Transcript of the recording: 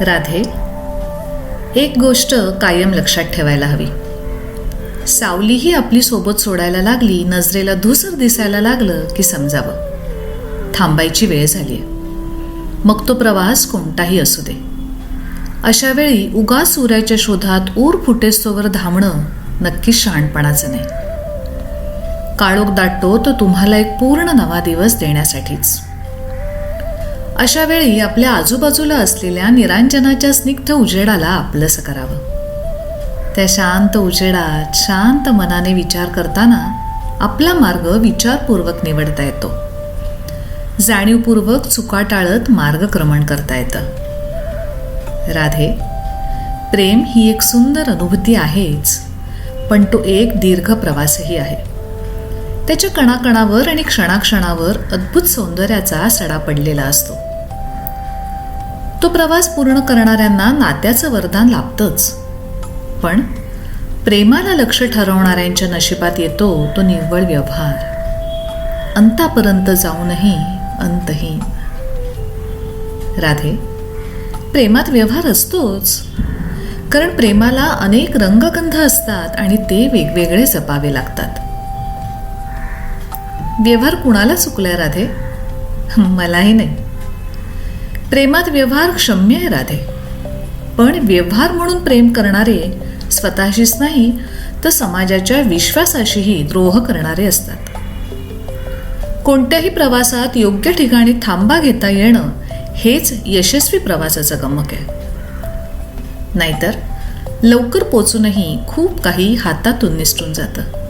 राधे एक गोष्ट कायम लक्षात ठेवायला हवी. सावलीही आपली सोबत सोडायला लागली नजरेला धुसर दिसायला लागलं की समजावं. थांबायची वेळ झाली आहे मग तो प्रवास कोणताही असू दे. अशा वेळी उगा सूर्याच्या शोधात ऊर फुटेस्तोवर धावणं नक्कीच शहाणपणाचं नाही. काळोख दाटतो तो तुम्हाला एक पूर्ण नवा दिवस देण्यासाठीच. अशा वेळी आपल्या आजूबाजूला असलेल्या निरांजनाच्या स्निग्ध उजेडाला आपलंसं करावं. त्या शांत उजेडात शांत मनाने विचार करताना आपला मार्ग विचारपूर्वक निवडता येतो. जाणीवपूर्वक चुका टाळत मार्गक्रमण करता येतं. राधे प्रेम ही एक सुंदर अनुभूती आहेच पण तो एक दीर्घ प्रवासही आहे. त्याच्या कणाकणावर आणि क्षणाक्षणावर अद्भुत सौंदर्याचा सडा पडलेला असतो. तो प्रवास पूर्ण करणाऱ्यांना नात्याचं वरदान लाभतंच. पण प्रेमाला लक्ष ठरवणाऱ्यांच्या नशिबात येतो तो निव्वळ व्यवहार. अंतापर्यंत जाऊनही अंतहीन. राधे प्रेमात व्यवहार असतोच. कारण प्रेमाला अनेक रंगगंध असतात आणि ते वेगवेगळे जपावे लागतात. व्यवहार कुणाला चुकलाय राधे? मलाही नाही. प्रेमात व्यवहार क्षम्य आहे राधे. पण व्यवहार म्हणून प्रेम करणारे स्वतःशीच नाही तर समाजाच्या विश्वासाशीही द्रोह करणारे असतात. कोणत्याही प्रवासात योग्य ठिकाणी थांबा घेता येणं हेच यशस्वी प्रवासाचं गमक आहे. नाहीतर लवकर पोचूनही खूप काही हातातून निसटून जातं.